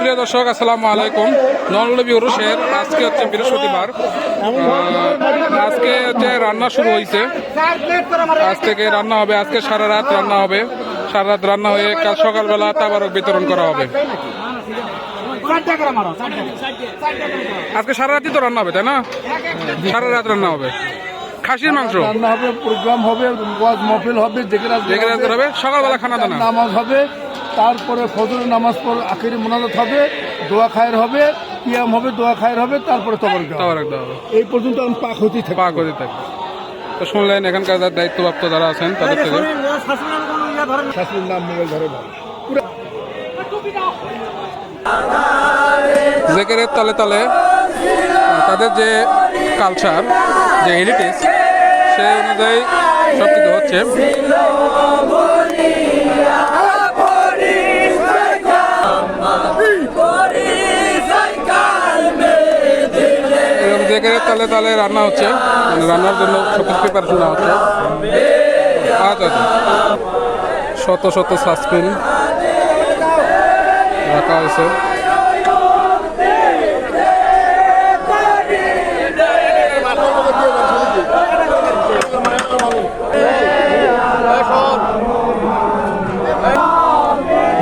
প্রিয় দর্শক, আসসালামু আলাইকুম। নলবি উরুষের আজকে হচ্ছে বৃহস্পতিবার। আজকে হচ্ছে রান্না শুরু হয়েছে আজ থেকে রান্না হবে, আজকে সারা রাত রান্না হবে। সারা রাত রান্না হয়ে কাল সকালবেলা তাবারক বিতরণ করা হবে। আজকে সারা রাতই তো রান্না হবে তাই না? সারা রাত রান্না হবে। খাসির মাংস? রান্না হবে প্রোগ্রাম হবে ওয়াজ মহফিল হবে জেকের হবে সকালবেলা খানা দানা। নামাজ হবে তারপরে ফজরের নামাজ পর আখেরি মোনাজাত হবে দোয়া খায়ের হবে কিয়াম হবে দোয়া খায়ের হবে তারপরে তবর তাবারক হবে। এই পর্যন্ত আমি পাক হতেই থাকি। পা করে থাকে। তো শুনলেন, এখানকার যারা দায়িত্বপ্রাপ্ত যারা আছেন, তাদের থেকে। শাশুড়ির তালে তালে, তাদের যে কালচার যে হেরিটেজ সেই অনুযায়ী সব কিছু হচ্ছে। জেকেরের তালে তালে রান্না হচ্ছে। মানে রান্নার জন্য সব প্রিপারেশন নেওয়া হচ্ছে। আচ্ছা আচ্ছা। শত শত সাসপেন রাখা হয়েছে।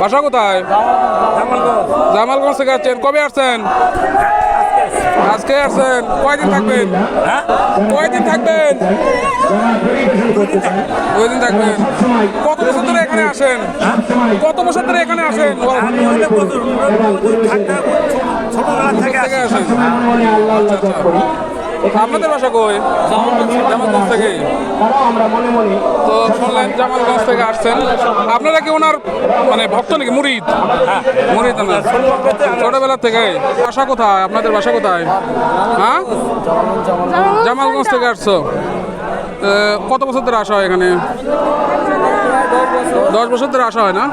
বাসা কোথায়? জামালগঞ্জ থেকে আসছেন। কবে আসছেন? আজকে আসছেন কয়দিন থাকবেন? কয়দিন থাকবেন? দুই দিন থাকবেন? কত বছর ধরে এখানে আসেন? কত বছর ধরে এখানে আসেন? থেকে আসেন। আচ্ছা, আচ্ছা। আপনাদের বাসা কই? জামালগঞ্জ থেকে। তো শুনলেন জামালগঞ্জ থেকে আসছেন। আপনারা কি ওনার মানে ভক্ত নাকি? মুরিদ? মুরিদ না ছোটবেলা থেকে বাসা কোথায়? আপনাদের বাসা কোথায়? হ্যাঁ? জামালগঞ্জ থেকে আসছো। কত বছর ধরে আসা হয় এখানে? দশ বছর ধরে আসা হয় না?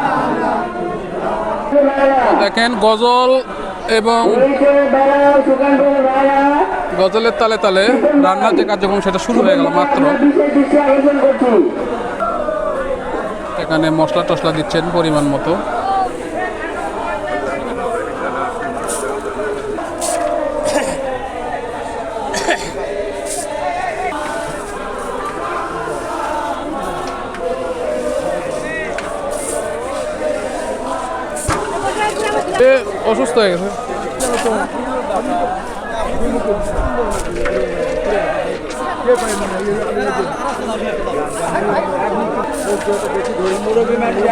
দেখেন গজল এবং গজলের তালে তালে রান্নার যে কার্যক্রম সেটা শুরু হয়ে গেল মাত্র। এখানে মশলা টশলা দিচ্ছেন পরিমাণ মতো। অসুস্থ হয়ে গেছে। মুরব্বী মানুষ